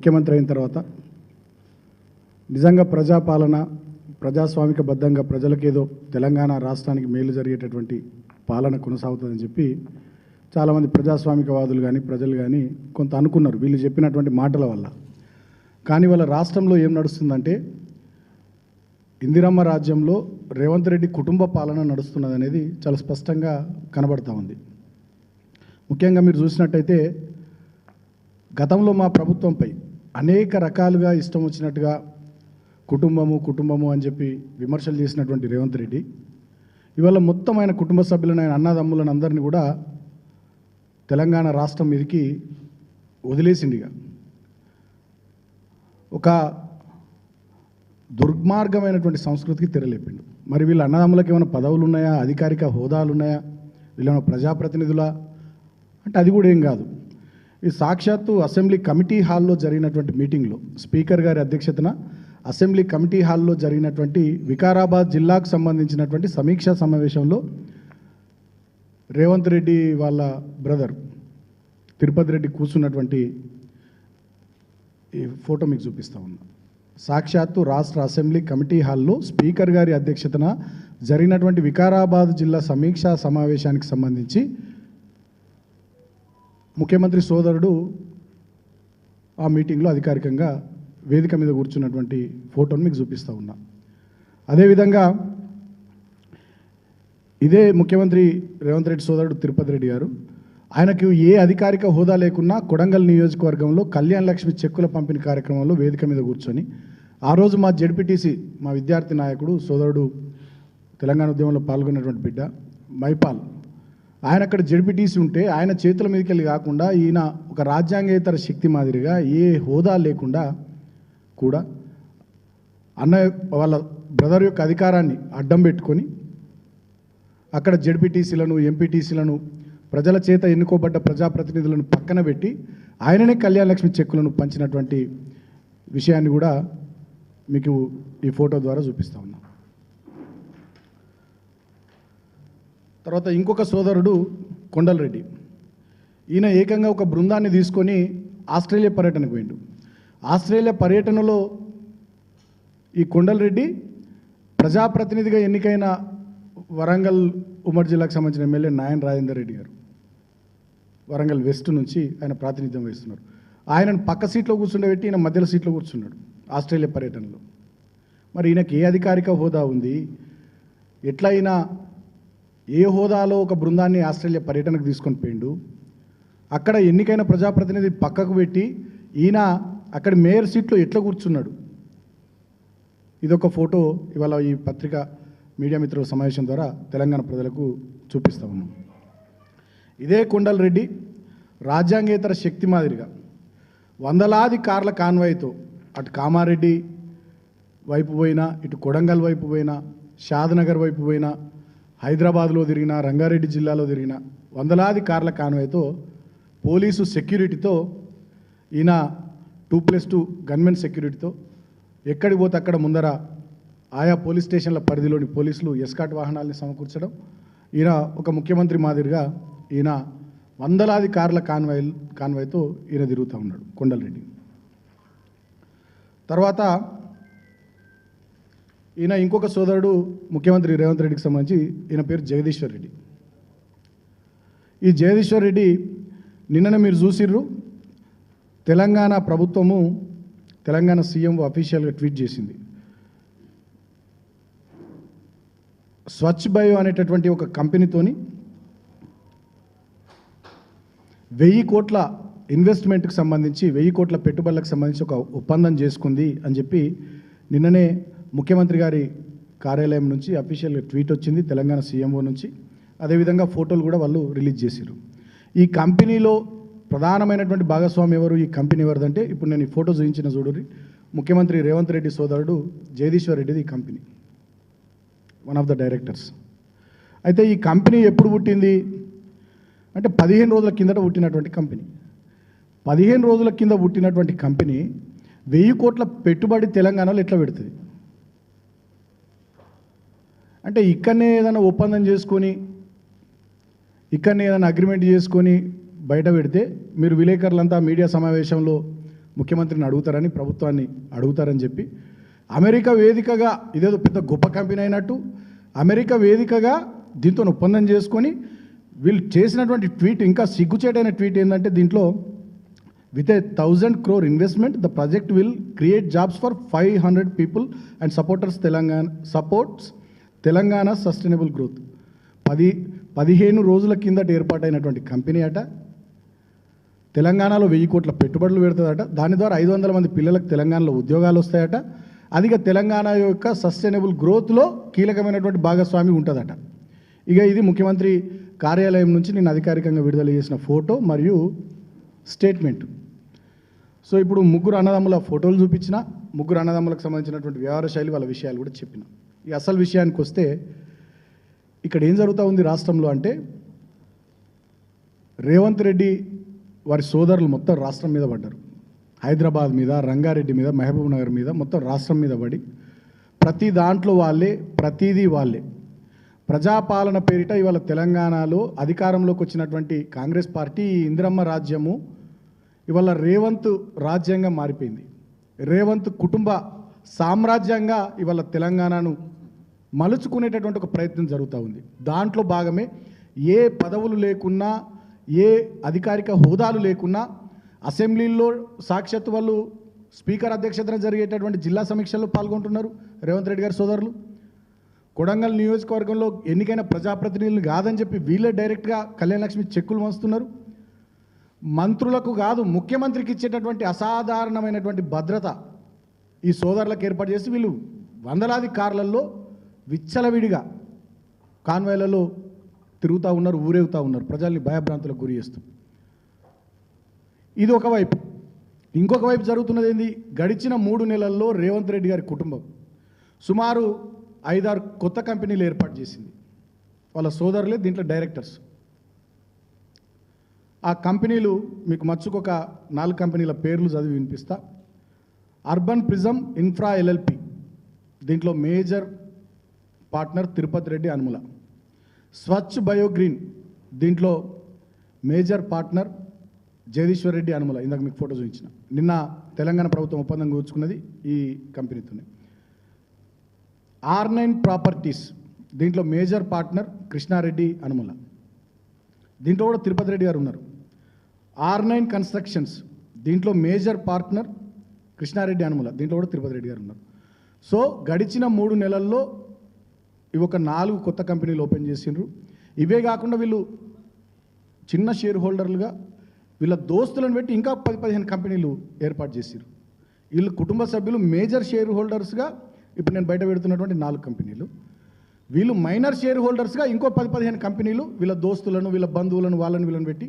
ముఖ్యమంత్రి అయిన తర్వాత నిజంగా ప్రజాపాలన ప్రజాస్వామిక బద్ధంగా ప్రజలకేదో తెలంగాణ రాష్ట్రానికి మేలు జరిగేటటువంటి పాలన కొనసాగుతుందని చెప్పి చాలామంది ప్రజాస్వామికవాదులు కానీ ప్రజలు కానీ కొంత అనుకున్నారు. వీళ్ళు చెప్పినటువంటి మాటల వల్ల. కానీ వాళ్ళ రాష్ట్రంలో ఏం నడుస్తుందంటే ఇందిరమ్మ రాజ్యంలో రేవంత్ రెడ్డి కుటుంబ పాలన నడుస్తున్నది అనేది చాలా స్పష్టంగా కనబడతా ఉంది. ముఖ్యంగా మీరు చూసినట్టయితే గతంలో మా ప్రభుత్వంపై అనేక రకాలుగా ఇష్టం వచ్చినట్టుగా కుటుంబము కుటుంబము అని చెప్పి విమర్శలు చేసినటువంటి రేవంత్ రెడ్డి. ఇవాళ మొత్తం ఆయన కుటుంబ సభ్యులను ఆయన అన్నదమ్ములను అందరినీ కూడా తెలంగాణ రాష్ట్రం మీదకి వదిలేసిండిగా. ఒక దుర్మార్గమైనటువంటి సంస్కృతికి తెరలేపిండు. మరి వీళ్ళ అన్నదమ్ములకు ఏమైనా పదవులు ఉన్నాయా? అధికారిక హోదాలు ఉన్నాయా? వీళ్ళేమైనా ప్రజాప్రతినిధులా? అంటే అది కూడా ఏం కాదు. ఈ సాక్షాత్తు అసెంబ్లీ కమిటీ హాల్లో జరిగినటువంటి మీటింగ్లో స్పీకర్ గారి అధ్యక్షతన అసెంబ్లీ కమిటీ హాల్లో జరిగినటువంటి వికారాబాద్ జిల్లాకు సంబంధించినటువంటి సమీక్షా సమావేశంలో రేవంత్ రెడ్డి వాళ్ళ బ్రదర్ తిరుపతి రెడ్డి కూర్చున్నటువంటి ఈ ఫోటో మీకు చూపిస్తా ఉన్నా. సాక్షాత్తు రాష్ట్ర అసెంబ్లీ కమిటీ హాల్లో స్పీకర్ గారి అధ్యక్షతన జరిగినటువంటి వికారాబాద్ జిల్లా సమీక్షా సమావేశానికి సంబంధించి ముఖ్యమంత్రి సోదరుడు ఆ మీటింగ్లో అధికారికంగా వేదిక మీద కూర్చున్నటువంటి ఫోటోను మీకు చూపిస్తూ ఉన్నా. అదేవిధంగా ఇదే ముఖ్యమంత్రి రేవంత్ రెడ్డి సోదరుడు తిరుపతి రెడ్డి గారు ఆయనకు ఏ అధికారిక హోదా లేకున్నా కొడంగల్ నియోజకవర్గంలో కళ్యాణ్ లక్ష్మి చెక్కుల పంపిణీ కార్యక్రమంలో వేదిక మీద కూర్చొని ఆ రోజు మా జెడ్పీటీసీ మా విద్యార్థి నాయకుడు సోదరుడు తెలంగాణ ఉద్యమంలో పాల్గొన్నటువంటి బిడ్డ మైపాల్ ఆయన అక్కడ జడ్పీటీసీ ఉంటే ఆయన చేతుల మీదకి వెళ్ళి కాకుండా ఈయన ఒక రాజ్యాంగేతర శక్తి మాదిరిగా ఏ హోదా లేకుండా కూడా అన్న వాళ్ళ బ్రదర్ యొక్క అధికారాన్ని అడ్డం పెట్టుకొని అక్కడ జడ్పీటీసీలను ఎంపీటీసీలను ప్రజల చేత ఎన్నుకోబడ్డ ప్రజాప్రతినిధులను పక్కన పెట్టి ఆయననే కళ్యాణలక్ష్మి చెక్కులను పంచినటువంటి విషయాన్ని కూడా మీకు ఈ ఫోటో ద్వారా చూపిస్తా ఉన్నా తర్వాత ఇంకొక సోదరుడు కొండలరెడ్డి. ఈయన ఏకంగా ఒక బృందాన్ని తీసుకొని ఆస్ట్రేలియా పర్యటనకు పోయిండు. ఆస్ట్రేలియా పర్యటనలో ఈ కొండలరెడ్డి ప్రజాప్రతినిధిగా ఎన్నికైన వరంగల్ ఉమ్మడి జిల్లాకు సంబంధించిన ఎమ్మెల్యే నాయన్ రాజేందర్ రెడ్డి గారు. వరంగల్ వెస్ట్ నుంచి ఆయన ప్రాతినిధ్యం వహిస్తున్నారు. ఆయనను పక్క సీట్లో కూర్చుండబెట్టి ఈయన మధ్యలో సీట్లో కూర్చున్నాడు ఆస్ట్రేలియా పర్యటనలో. మరి ఈయనకి ఏ అధికారిక హోదా ఉంది? ఎట్లా అయినా ఏ హోదాలో ఒక బృందాన్ని ఆస్ట్రేలియా పర్యటనకు తీసుకొని పోయిండు అక్కడ ఎన్నికైన ప్రజాప్రతినిధి పక్కకు పెట్టి ఈయన అక్కడ మేయర్ సీట్లో ఎట్లా కూర్చున్నాడు. ఇదొక ఫోటో ఇవాళ ఈ పత్రిక మీడియా మిత్రుల సమావేశం ద్వారా తెలంగాణ ప్రజలకు చూపిస్తా ఉన్నాం ఇదే కొండలరెడ్డి రాజ్యాంగేతర శక్తి మాదిరిగా వందలాది కార్ల కాన్వాయ్తో అటు కామారెడ్డి వైపు పోయినా ఇటు కొడంగల్ వైపు పోయినా షాద్నగర్ వైపు పోయినా హైదరాబాద్లో తిరిగిన రంగారెడ్డి జిల్లాలో తిరిగిన వందలాది కార్ల కాన్వాయ్తో పోలీసు సెక్యూరిటీతో ఈయన టూ ప్లస్ టూ గన్మెన్ సెక్యూరిటీతో ఎక్కడికి పోతే అక్కడ ముందర ఆయా పోలీస్ స్టేషన్ల పరిధిలోని పోలీసులు ఎస్కాట్ వాహనాల్ని సమకూర్చడం. ఈయన ఒక ముఖ్యమంత్రి మాదిరిగా ఈయన వందలాది కార్ల కాన్వాయ్ కాన్వాయ్తో ఈయన తిరుగుతూ ఉన్నాడు కొండలరెడ్డి. తర్వాత ఈయన ఇంకొక సోదరుడు ముఖ్యమంత్రి రేవంత్ రెడ్డికి సంబంధించి ఈయన పేరు జగదీశ్వర్ రెడ్డి. ఈ జగదీశ్వర్ రెడ్డి నిన్ననే మీరు చూసిర్రు తెలంగాణ ప్రభుత్వము తెలంగాణ సీఎం అఫీషియల్గా ట్వీట్ చేసింది. స్వచ్ఛ బయో అనేటటువంటి ఒక కంపెనీతోని వెయ్యి కోట్ల ఇన్వెస్ట్మెంట్కి సంబంధించి వెయ్యి కోట్ల పెట్టుబడులకు సంబంధించి ఒక ఒప్పందం చేసుకుంది అని చెప్పి నిన్ననే ముఖ్యమంత్రి గారి కార్యాలయం నుంచి అఫీషియల్గా ట్వీట్ వచ్చింది తెలంగాణ సీఎంఓ నుంచి. అదేవిధంగా ఫోటోలు కూడా వాళ్ళు రిలీజ్ చేశారు ఈ కంపెనీలో ప్రధానమైనటువంటి భాగస్వామి ఎవరు ఈ కంపెనీ ఎవరిదంటే ఇప్పుడు నేను ఈ ఫోటో చూపించిన చూడరి ముఖ్యమంత్రి రేవంత్ రెడ్డి సోదరుడు జగదీశ్వర్ రెడ్డిది ఈ company. One of the directors అయితే ఈ కంపెనీ ఎప్పుడు పుట్టింది? అంటే పదిహేను రోజుల కిందట పుట్టినటువంటి కంపెనీ. పదిహేను రోజుల కింద పుట్టినటువంటి కంపెనీ వెయ్యి కోట్ల పెట్టుబడి తెలంగాణలో ఎట్లా పెడుతుంది? అంటే ఇక్కడనే ఏదైనా ఒప్పందం చేసుకొని ఇక్కడనే ఏదైనా అగ్రిమెంట్ చేసుకొని బయట పెడితే మీరు విలేకరులంతా మీడియా సమావేశంలో ముఖ్యమంత్రిని అడుగుతారని ప్రభుత్వాన్ని అడుగుతారని చెప్పి అమెరికా వేదికగా ఇదేదో పెద్ద గొప్ప కంపెనీ అయినట్టు అమెరికా వేదికగా దీంతో ఒప్పందం చేసుకొని వీళ్ళు చేసినటువంటి ట్వీట్ ఇంకా సిగ్గుచేటైన ట్వీట్ ఏంటంటే దీంట్లో with a thousand crore investment the project will create jobs for five hundred people and supporters Telangana supports Telangana sustainable growth. పది పదిహేను రోజుల కిందట ఏర్పాటైనటువంటి కంపెనీ అట. తెలంగాణలో వెయ్యి కోట్ల పెట్టుబడులు పెడుతుందట. దాని ద్వారా ఐదు వందల మంది పిల్లలకు తెలంగాణలో ఉద్యోగాలు వస్తాయట. అదిగా తెలంగాణ యొక్క సస్టైనబుల్ గ్రోత్లో కీలకమైనటువంటి భాగస్వామి ఉంటుందట. ఇక ఇది ముఖ్యమంత్రి కార్యాలయం నుంచి నేను అధికారికంగా విడుదల చేసిన ఫోటో మరియు స్టేట్మెంట్. సో ఇప్పుడు ముగ్గురు అన్నదమ్ముల ఫోటోలు చూపించిన ముగ్గురు అన్నదమ్ములకు సంబంధించినటువంటి వ్యవహార శైలి వాళ్ళ విషయాలు కూడా చెప్పిన. ఈ అసలు విషయానికి వస్తే ఇక్కడ ఏం జరుగుతూ ఉంది రాష్ట్రంలో అంటే రేవంత్ రెడ్డి వారి సోదరులు మొత్తం రాష్ట్రం మీద పడ్డారు. హైదరాబాద్ మీద రంగారెడ్డి మీద మహబూబ్ నగర్ మీద మొత్తం రాష్ట్రం మీద పడి ప్రతి దాంట్లో వాళ్ళే ప్రతిదీ వాళ్ళే. ప్రజాపాలన పేరిట ఇవాళ తెలంగాణలో అధికారంలోకి వచ్చినటువంటి కాంగ్రెస్ పార్టీ ఇందిరమ్మ రాజ్యము ఇవాళ రేవంత్ రాజ్యంగా మారిపోయింది. రేవంత్ కుటుంబ సామ్రాజ్యంగా ఇవాళ తెలంగాణను మలుచుకునేటటువంటి ఒక ప్రయత్నం జరుగుతూ ఉంది. దాంట్లో భాగమే ఏ పదవులు లేకున్నా ఏ అధికారిక హోదాలు లేకున్నా అసెంబ్లీలో సాక్షాత్ వాళ్ళు స్పీకర్ అధ్యక్షతన జరిగేటటువంటి జిల్లా సమీక్షల్లో పాల్గొంటున్నారు రేవంత్ రెడ్డి గారి సోదరులు. కొడంగల్ నియోజకవర్గంలో ఎన్నికైన ప్రజాప్రతినిధులు కాదని చెప్పి వీళ్ళే డైరెక్ట్గా కళ్యాణ లక్ష్మి చెక్కులు వంచుతున్నారు మంత్రులకు కాదు ముఖ్యమంత్రికి ఇచ్చేటటువంటి అసాధారణమైనటువంటి భద్రత ఈ సోదరులకు ఏర్పాటు చేసి వీళ్ళు వందలాది కార్లలో విచ్చలవిడిగా కాన్వాయ్లలో తిరుగుతూ ఉన్నారు ఊరేగుతూ ఉన్నారు ప్రజల్ని భయభ్రాంతులకు గురి చేస్తూ. ఇది ఒకవైపు ఇంకొక వైపు జరుగుతున్నది ఏంది? గడిచిన మూడు నెలల్లో రేవంత్ రెడ్డి గారి కుటుంబం సుమారు ఐదారు కొత్త కంపెనీలు ఏర్పాటు చేసింది. వాళ్ళ సోదరులే దీంట్లో డైరెక్టర్స్. ఆ కంపెనీలు మీకు మచ్చుకొక నాలుగు కంపెనీల పేర్లు చదివి వినిపిస్తా. Urban prism infra LLP. దీంట్లో major partner Tirupati Reddy Anumula. Swachh Biogreen దీంట్లో మేజర్ పార్ట్నర్ జగదీశ్వర్ రెడ్డి అనుముల. ఇందాక మీకు ఫోటో చూపించిన. నిన్న తెలంగాణ ప్రభుత్వం ఒప్పందం కూర్చుకున్నది ఈ కంపెనీతోనే. ఆర్ నైన్ ప్రాపర్టీస్ దీంట్లో మేజర్ పార్ట్నర్ కృష్ణారెడ్డి అనుముల. దీంట్లో కూడా తిరుపతి రెడ్డి గారు ఉన్నారు. ఆర్ నైన్ కన్స్ట్రక్షన్స్ దీంట్లో మేజర్ పార్ట్నర్ కృష్ణారెడ్డి అనుముల. దీంట్లో కూడా తిరుపతి రెడ్డి గారు ఉన్నారు. సో గడిచిన మూడు నెలల్లో ఇవి ఒక నాలుగు కొత్త కంపెనీలు ఓపెన్ చేసిండ్రు. ఇవే కాకుండా వీళ్ళు చిన్న షేర్ హోల్డర్లుగా వీళ్ళ దోస్తులను పెట్టి ఇంకా పది పదిహేను కంపెనీలు ఏర్పాటు చేసిరు వీళ్ళు కుటుంబ సభ్యులు మేజర్ షేర్ హోల్డర్స్గా ఇప్పుడు నేను బయట పెడుతున్నటువంటి నాలుగు కంపెనీలు. వీళ్ళు మైనర్ షేర్ హోల్డర్స్గా ఇంకో పది పదిహేను కంపెనీలు వీళ్ళ దోస్తులను వీళ్ళ బంధువులను వాళ్ళని వీళ్ళని పెట్టి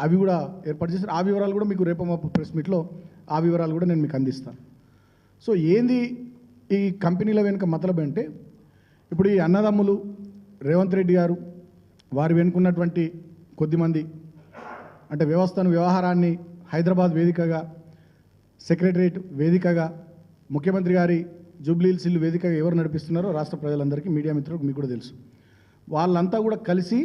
అవి కూడా ఏర్పాటు చేశారు. ఆ వివరాలు కూడా మీకు రేపు మా ప్రెస్ మీట్లో ఆ వివరాలు కూడా నేను మీకు అందిస్తాను. సో ఏంది ఈ కంపెనీల వెనుక మతలబ్ అంటే ఇప్పుడు ఈ అన్నదమ్ములు రేవంత్ రెడ్డి గారు వారు వెనుకున్నటువంటి కొద్దిమంది అంటే వ్యవస్థను వ్యవహారాన్ని హైదరాబాద్ వేదికగా సెక్రటరేట్ వేదికగా ముఖ్యమంత్రి గారి జూబ్లీహిల్స్ ఇల్లు వేదికగా ఎవరు నడిపిస్తున్నారో రాష్ట్ర ప్రజలందరికీ మీడియా మిత్రులకు మీకు కూడా తెలుసు. వాళ్ళంతా కూడా కలిసి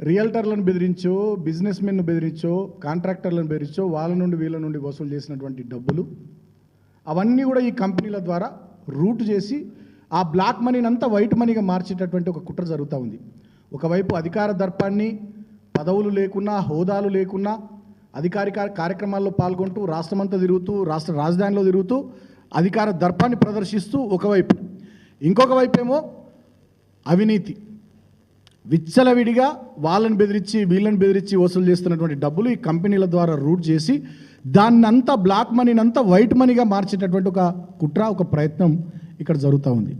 రియల్టర్లను బెదిరించో బిజినెస్ మెన్ను బెదిరించో కాంట్రాక్టర్లను బెదిరించో వాళ్ళ నుండి వీళ్ళ నుండి వసూలు చేసినటువంటి డబ్బులు అవన్నీ కూడా ఈ కంపెనీల ద్వారా రూట్ చేసి ఆ బ్లాక్ మనీని అంతా వైట్ మనీగా మార్చేటటువంటి ఒక కుట్ర జరుగుతూ ఉంది. ఒకవైపు అధికార దర్పాన్ని పదవులు లేకున్నా హోదాలు లేకున్నా అధికారిక కార్యక్రమాల్లో పాల్గొంటూ రాష్ట్రమంతా తిరుగుతూ రాష్ట్ర రాజధానిలో తిరుగుతూ అధికార దర్పాన్ని ప్రదర్శిస్తూ ఒకవైపు. ఇంకొక వైపు ఏమో అవినీతి. విచ్చలవిడిగా వాళ్ళని బెదిరించి వీళ్ళని బెదిరించి వసూలు చేస్తున్నటువంటి డబ్బులు ఈ కంపెనీల ద్వారా రూట్ చేసి దాన్నంతా బ్లాక్ మనీనంతా వైట్ మనీగా మార్చేటటువంటి ఒక కుట్ర ఒక ప్రయత్నం ఇక్కడ జరుగుతూ ఉంది.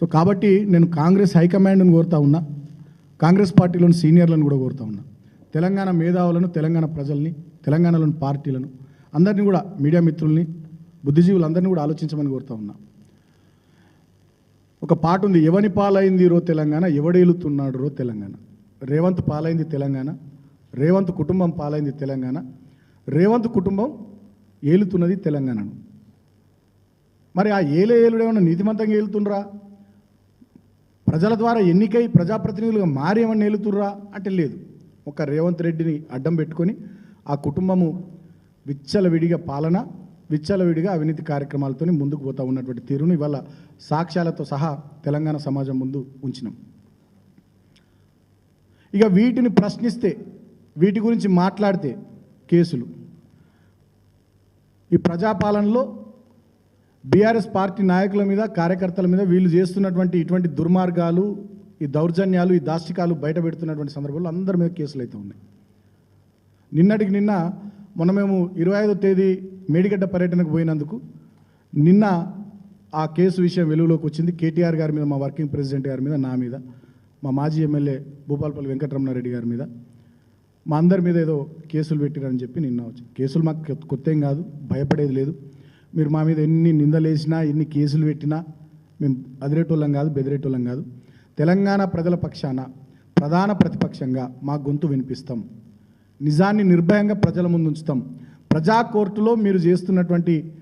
సో కాబట్టి నేను కాంగ్రెస్ హైకమాండ్ని కోరుతా ఉన్నా కాంగ్రెస్ పార్టీలోని సీనియర్లను కూడా కోరుతా ఉన్నా తెలంగాణ మేధావులను తెలంగాణ ప్రజల్ని తెలంగాణలోని పార్టీలను అందరినీ కూడా మీడియా మిత్రుల్ని బుద్ధిజీవులందరినీ కూడా ఆలోచించమని కోరుతా ఉన్నా. ఒక పాట ఉంది ఎవని పాలైంది రో తెలంగాణ ఎవడేలుతున్నాడు రో తెలంగాణ. రేవంత్ పాలైంది తెలంగాణ రేవంత్ కుటుంబం పాలైంది తెలంగాణ. రేవంత్ కుటుంబం ఏలుతున్నది తెలంగాణను. మరి ఆ ఏలే ఏలుడు ఏమన్నా నీతిమంతంగా ఏలుతుండ్రా? ప్రజల ద్వారా ఎన్నికై ప్రజాప్రతినిధులుగా మారి ఏమన్నా ఏలుతుర్రా అంటే లేదు. ఒక రేవంత్ రెడ్డిని అడ్డం పెట్టుకొని ఆ కుటుంబము విచ్చలవిడిగా పాలన విచ్చలవిడిగా అవినీతి కార్యక్రమాలతో ముందుకు పోతా ఉన్నటువంటి తీరును ఇవాళ సాక్ష్యాలతో సహా తెలంగాణ సమాజం ముందు ఉంచినాం. ఇక వీటిని ప్రశ్నిస్తే వీటి గురించి మాట్లాడితే కేసులు. ఈ ప్రజాపాలనలో బీఆర్ఎస్ పార్టీ నాయకుల మీద కార్యకర్తల మీద వీళ్ళు చేస్తున్నటువంటి ఇటువంటి దుర్మార్గాలు ఈ దౌర్జన్యాలు ఈ దాష్టికాలు బయట పెడుతున్నటువంటి సందర్భంలో అందరి మీద కేసులు అయితే ఉన్నాయి. నిన్నటికి నిన్న మొన్న మేము ఇరవై ఐదో తేదీ మేడిగడ్డ పర్యటనకు పోయినందుకు నిన్న ఆ కేసు విషయం వెలుగులోకి వచ్చింది. కేటీఆర్ గారి మీద మా వర్కింగ్ ప్రెసిడెంట్ గారి మీద నా మీద మా మాజీ ఎమ్మెల్యే భూపాలపల్లి వెంకటరమణారెడ్డి గారి మీద మా అందరి మీద ఏదో కేసులు పెట్టిరని చెప్పి నిన్న వచ్చి కేసులు మాకు కొత్త- కొత్త ఏం కాదు భయపడేది లేదు. మీరు మా మీద ఎన్ని నిందలేసినా ఎన్ని కేసులు పెట్టినా మేము అదిరేటోళ్ళం కాదు బెదిరేటోళ్ళం కాదు. తెలంగాణ ప్రజల పక్షాన ప్రధాన ప్రతిపక్షంగా మా గొంతు వినిపిస్తాం. నిజాన్ని నిర్భయంగా ప్రజల ముందు ఉంచుతాం. ప్రజా కోర్టులో మీరు చేస్తున్నటువంటి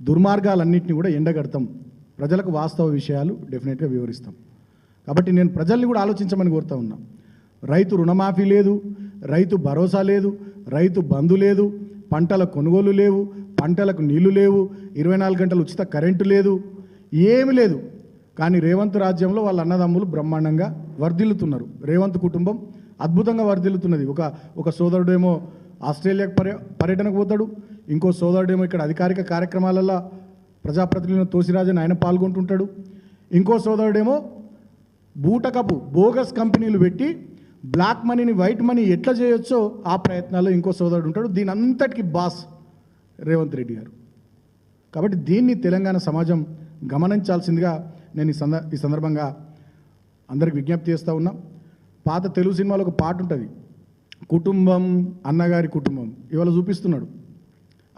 దుర్మార్గాలన్నింటినీ కూడా ఎండగడతాం. ప్రజలకు వాస్తవ విషయాలు డెఫినెట్గా వివరిస్తాం. కాబట్టి నేను ప్రజల్ని కూడా ఆలోచించమని కోరుతా ఉన్నా. రైతు రుణమాఫీ లేదు రైతు భరోసా లేదు రైతు బంధు లేదు పంటల కొనుగోలు లేవు పంటలకు నీళ్ళు లేవు ఇరవై నాలుగు గంటలు ఉచిత కరెంటు లేదు ఏమీ లేదు. కానీ రేవంత్ రాజ్యంలో వాళ్ళ అన్నదమ్ములు బ్రహ్మాండంగా వర్ధిల్లుతున్నారు. రేవంత్ కుటుంబం అద్భుతంగా వర్ధిల్లుతున్నది. ఒక ఒక సోదరుడేమో ఆస్ట్రేలియాకు పర్య పర్యటనకు పోతాడు. ఇంకో సోదరుడేమో ఇక్కడ అధికారిక కార్యక్రమాలలో ప్రజాప్రతినిధులను తోసిరాజన్ ఆయన పాల్గొంటుంటాడు. ఇంకో సోదరుడేమో బూటకపు బోగస్ కంపెనీలు పెట్టి బ్లాక్ మనీని వైట్ మనీ ఎట్లా చేయొచ్చో ఆ ప్రయత్నాల్లో ఇంకో సోదరుడు ఉంటాడు. దీని అంతటికి బాస్ రేవంత్ రెడ్డి గారు. కాబట్టి దీన్ని తెలంగాణ సమాజం గమనించాల్సిందిగా నేను ఈ సంద ఈ సందర్భంగా అందరికి విజ్ఞప్తి చేస్తూ ఉన్నా. పాత తెలుగు సినిమాలో ఒక పాట ఉంటుంది. కుటుంబం అన్నగారి కుటుంబం. ఇవాళ చూపిస్తున్నాడు.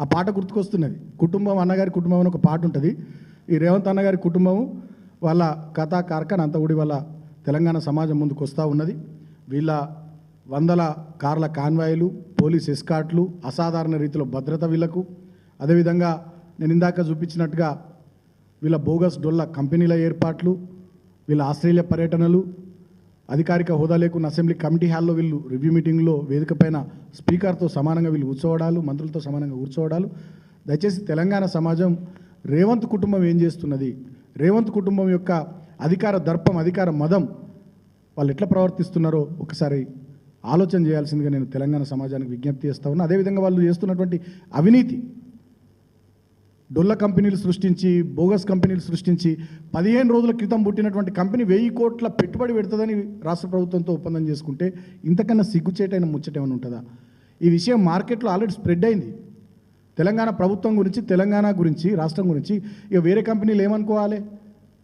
ఆ పాట గుర్తుకొస్తున్నది. కుటుంబం అన్నగారి కుటుంబం అని ఒక పాట ఉంటుంది. ఈ రేవంత్ అన్నగారి కుటుంబం వాళ్ళ కథా కార్ఖాన్ అంతా కూడా వాళ్ళ తెలంగాణ సమాజం ముందుకు వస్తూ ఉన్నది. వీళ్ళ వందల కార్ల కాన్వాయిలు పోలీస్ ఎస్కాట్లు అసాధారణ రీతిలో భద్రత వీళ్ళకు. అదేవిధంగా నేను ఇందాక చూపించినట్టుగా వీళ్ళ బోగస్ డొల్ల కంపెనీల ఏర్పాట్లు వీళ్ళ ఆస్ట్రేలియా పర్యటనలు అధికారిక హోదా లేకున్న అసెంబ్లీ కమిటీ హాల్లో వీళ్ళు రివ్యూ మీటింగ్లో వేదిక పైన స్పీకర్తో సమానంగా వీళ్ళు కూర్చోవడాలు మంత్రులతో సమానంగా కూర్చోవడాలు. దయచేసి తెలంగాణ సమాజం రేవంత్ కుటుంబం ఏం చేస్తున్నది? రేవంత్ కుటుంబం యొక్క అధికార దర్పం అధికార మదం వాళ్ళు ఎట్లా ప్రవర్తిస్తున్నారో ఒకసారి ఆలోచన చేయాల్సిందిగా నేను తెలంగాణ సమాజానికి విజ్ఞప్తి చేస్తా ఉన్నా. అదేవిధంగా వాళ్ళు చేస్తున్నటువంటి అవినీతి డొల్ల కంపెనీలు సృష్టించి బోగస్ కంపెనీలు సృష్టించి పదిహేను రోజుల క్రితం పుట్టినటువంటి కంపెనీ వెయ్యి కోట్ల పెట్టుబడి పెడుతుందని రాష్ట్ర ప్రభుత్వంతో ఒప్పందం చేసుకుంటే ఇంతకన్నా సిగ్గుచేటైన ముచ్చట ఏమైనా ఉంటుందా? ఈ విషయం మార్కెట్లో ఆల్రెడీ స్ప్రెడ్ అయింది. తెలంగాణ ప్రభుత్వం గురించి తెలంగాణ గురించి రాష్ట్రం గురించి ఇక వేరే కంపెనీలు ఏమనుకోవాలి?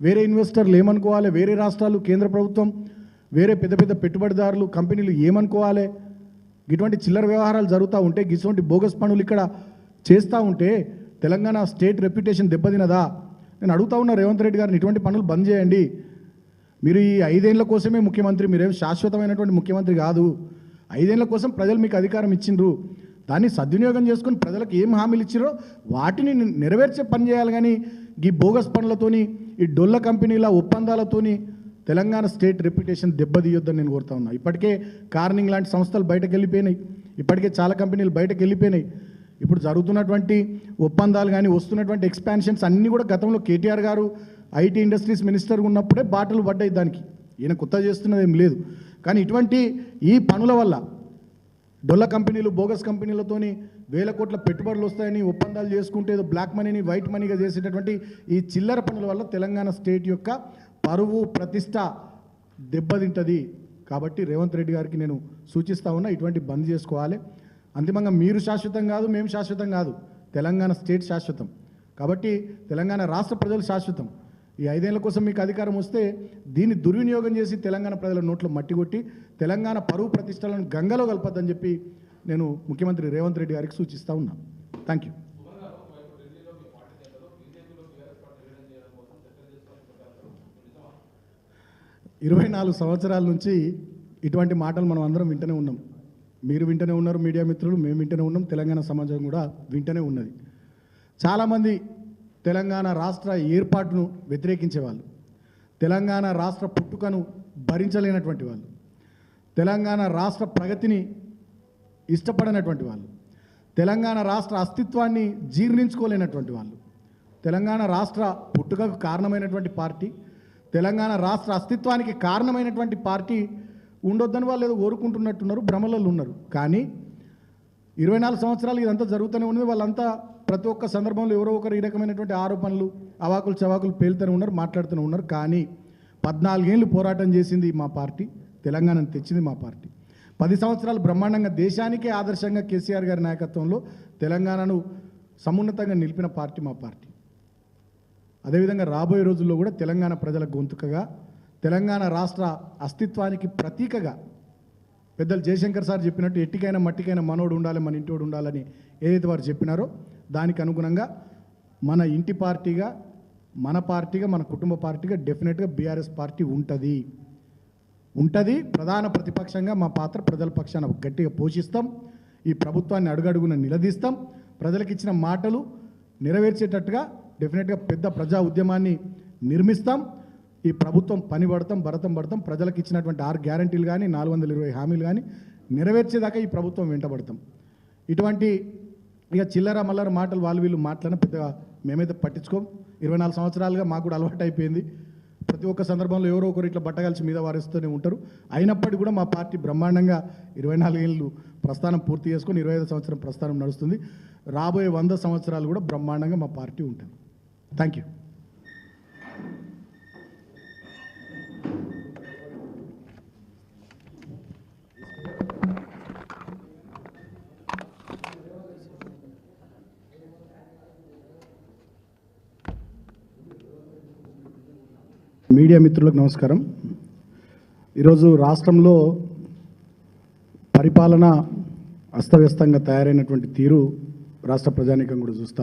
వేరే ఇన్వెస్టర్లు ఏమనుకోవాలి? వేరే రాష్ట్రాలు కేంద్ర ప్రభుత్వం వేరే పెద్ద పెద్ద పెట్టుబడిదారులు కంపెనీలు ఏమనుకోవాలి? ఇటువంటి చిల్లర వ్యవహారాలు జరుగుతూ ఉంటే ఇటువంటి బోగస్ పనులు ఇక్కడ చేస్తూ ఉంటే తెలంగాణ స్టేట్ రెప్యుటేషన్ దెబ్బతినదా? నేను అడుగుతా ఉన్నా రేవంత్ రెడ్డి గారిని ఇటువంటి పనులు బంద్ చేయండి. మీరు ఈ ఐదేళ్ళ కోసమే ముఖ్యమంత్రి మీరేం శాశ్వతమైనటువంటి ముఖ్యమంత్రి కాదు. ఐదేళ్ళ కోసం ప్రజలు మీకు అధికారం ఇచ్చిండ్రు. దాన్ని సద్వినియోగం చేసుకుని ప్రజలకు ఏం హామీలు ఇచ్చిరో వాటిని నెరవేర్చే పని చేయాలి కానీ ఈ బోగస్ పనులతోని ఈ డొల్ల కంపెనీల ఒప్పందాలతోని తెలంగాణ స్టేట్ రెప్యుటేషన్ దెబ్బతీయొద్దని నేను కోరుతా ఉన్నా. ఇప్పటికే కార్నింగ్ లాంటి సంస్థలు బయటకు వెళ్ళిపోయినాయి ఇప్పటికే చాలా కంపెనీలు బయటకు వెళ్ళిపోయినాయి ఇప్పుడు జరుగుతున్నటువంటి ఒప్పందాలు కానీ వస్తున్నటువంటి ఎక్స్పాన్షన్స్ అన్నీ కూడా గతంలో కేటీఆర్ గారు ఐటీ ఇండస్ట్రీస్ మినిస్టర్ ఉన్నప్పుడే బాటలు పడ్డాయి దానికి. ఈయన కొత్త చేస్తున్నది ఏం లేదు. కానీ ఇటువంటి ఈ పనుల వల్ల డొల్ల కంపెనీలు బోగస్ కంపెనీలతోని వేల కోట్ల పెట్టుబడులు వస్తాయని ఒప్పందాలు చేసుకుంటే బ్లాక్ మనీని వైట్ మనీగా చేసేటటువంటి ఈ చిల్లర పనుల వల్ల తెలంగాణ స్టేట్ యొక్క పరువు ప్రతిష్ట దెబ్బతింటది కాబట్టి రేవంత్ రెడ్డి గారికి నేను సూచిస్తా ఉన్నా ఇటువంటి బంద్ చేసుకోవాలి. అంతిమంగా మీరు శాశ్వతం కాదు మేము శాశ్వతం కాదు. తెలంగాణ స్టేట్ శాశ్వతం. కాబట్టి తెలంగాణ రాష్ట్ర ప్రజలు శాశ్వతం. ఈ ఐదేళ్ళ కోసం మీకు అధికారం వస్తే దీన్ని దుర్వినియోగం చేసి తెలంగాణ ప్రజల నోట్లో మట్టి కొట్టి తెలంగాణ పరువు ప్రతిష్టలను గంగలో కలపద్దని చెప్పి నేను ముఖ్యమంత్రి రేవంత్ రెడ్డి గారికి సూచిస్తూ ఉన్నాను థ్యాంక్ యూ ఇరవై నాలుగు సంవత్సరాల నుంచి ఇటువంటి మాటలు మనం అందరం వింటూనే ఉన్నాం. మీరు వింటూనే ఉన్నారు మీడియా మిత్రులు మేము వింటూనే ఉన్నాం తెలంగాణ సమాజం కూడా వింటూనే ఉన్నది. చాలామంది తెలంగాణ రాష్ట్ర ఏర్పాటును వ్యతిరేకించే వాళ్ళు తెలంగాణ రాష్ట్ర పుట్టుకను భరించలేనటువంటి వాళ్ళు తెలంగాణ రాష్ట్ర ప్రగతిని ఇష్టపడనటువంటి వాళ్ళు తెలంగాణ రాష్ట్ర అస్తిత్వాన్ని జీర్ణించుకోలేనటువంటి వాళ్ళు తెలంగాణ రాష్ట్ర పుట్టుకకు కారణమైనటువంటి పార్టీ తెలంగాణ రాష్ట్ర అస్తిత్వానికి కారణమైనటువంటి పార్టీ ఉండొద్దని వాళ్ళు ఏదో కోరుకుంటున్నట్టున్నారు భ్రమలలో ఉన్నారు. కానీ ఇరవై నాలుగు సంవత్సరాలు ఇదంతా జరుగుతూనే ఉన్నది. వాళ్ళంతా ప్రతి ఒక్క సందర్భంలో ఎవరో ఒకరు ఈ రకమైనటువంటి ఆరోపణలు అవాకులు చవాకులు పేలుతూనే ఉన్నారు మాట్లాడుతూనే ఉన్నారు. కానీ పద్నాలుగేళ్ళు పోరాటం చేసింది మా పార్టీ తెలంగాణను తెచ్చింది మా పార్టీ. పది సంవత్సరాలు బ్రహ్మాండంగా దేశానికే ఆదర్శంగా కేసీఆర్ గారి నాయకత్వంలో తెలంగాణను సమున్నతంగా నిలిపిన పార్టీ మా పార్టీ. అదేవిధంగా రాబోయే రోజుల్లో కూడా తెలంగాణ ప్రజల గొంతుకగా తెలంగాణ రాష్ట్ర అస్తిత్వానికి ప్రతీకగా పెద్దలు జయశంకర్ సార్ చెప్పినట్టు ఎట్టికైనా మట్టికైనా మనోడు ఉండాలి మన ఇంటోడు ఉండాలని ఏదైతే వారు చెప్పినారో దానికి అనుగుణంగా మన ఇంటి పార్టీగా మన పార్టీగా మన కుటుంబ పార్టీగా డెఫినెట్గా బీఆర్ఎస్ పార్టీ ఉంటుంది. ఉంటుంది ప్రధాన ప్రతిపక్షంగా మా పాత్ర ప్రజల పక్షాన గట్టిగా పోషిస్తాం. ఈ ప్రభుత్వాన్ని అడుగడుగున నిలదీస్తాం. ప్రజలకు ఇచ్చిన మాటలు నెరవేర్చేటట్టుగా డెఫినెట్గా పెద్ద ప్రజా ఉద్యమాన్ని నిర్మిస్తాం. ఈ ప్రభుత్వం పని పడతాం భరతం పడతాం. ప్రజలకు ఇచ్చినటువంటి ఆరు గ్యారంటీలు కానీ నాలుగు వందల ఇరవై హామీలు కానీ నెరవేర్చేదాకా ఈ ప్రభుత్వం వెంటబడతాం ఇటువంటి ఇక చిల్లర మల్లర మాటలు వాళ్ళు వీళ్ళు మాట్లాడిన పెద్దగా మేమైతే పట్టించుకోం. ఇరవై నాలుగు సంవత్సరాలుగా మాకు కూడా అలవాటు అయిపోయింది. ప్రతి ఒక్క సందర్భంలో ఎవరో ఒకరు ఇట్లా బట్టగాల్చి మీద వారేస్తూనే ఉంటారు. అయినప్పటికీ కూడా మా పార్టీ బ్రహ్మాండంగా ఇరవై నాలుగు ఏళ్ళు ప్రస్థానం పూర్తి చేసుకొని ఇరవై ఐదు సంవత్సరం ప్రస్థానం నడుస్తుంది. రాబోయే వంద సంవత్సరాలు కూడా బ్రహ్మాండంగా మా పార్టీ ఉంటుంది. థ్యాంక్ యూ మీడియా మిత్రులకు నమస్కారం. ఈరోజు రాష్ట్రంలో పరిపాలన అస్తవ్యస్తంగా తయారైనటువంటి తీరు రాష్ట్ర ప్రజానీకం కూడా చూస్తూ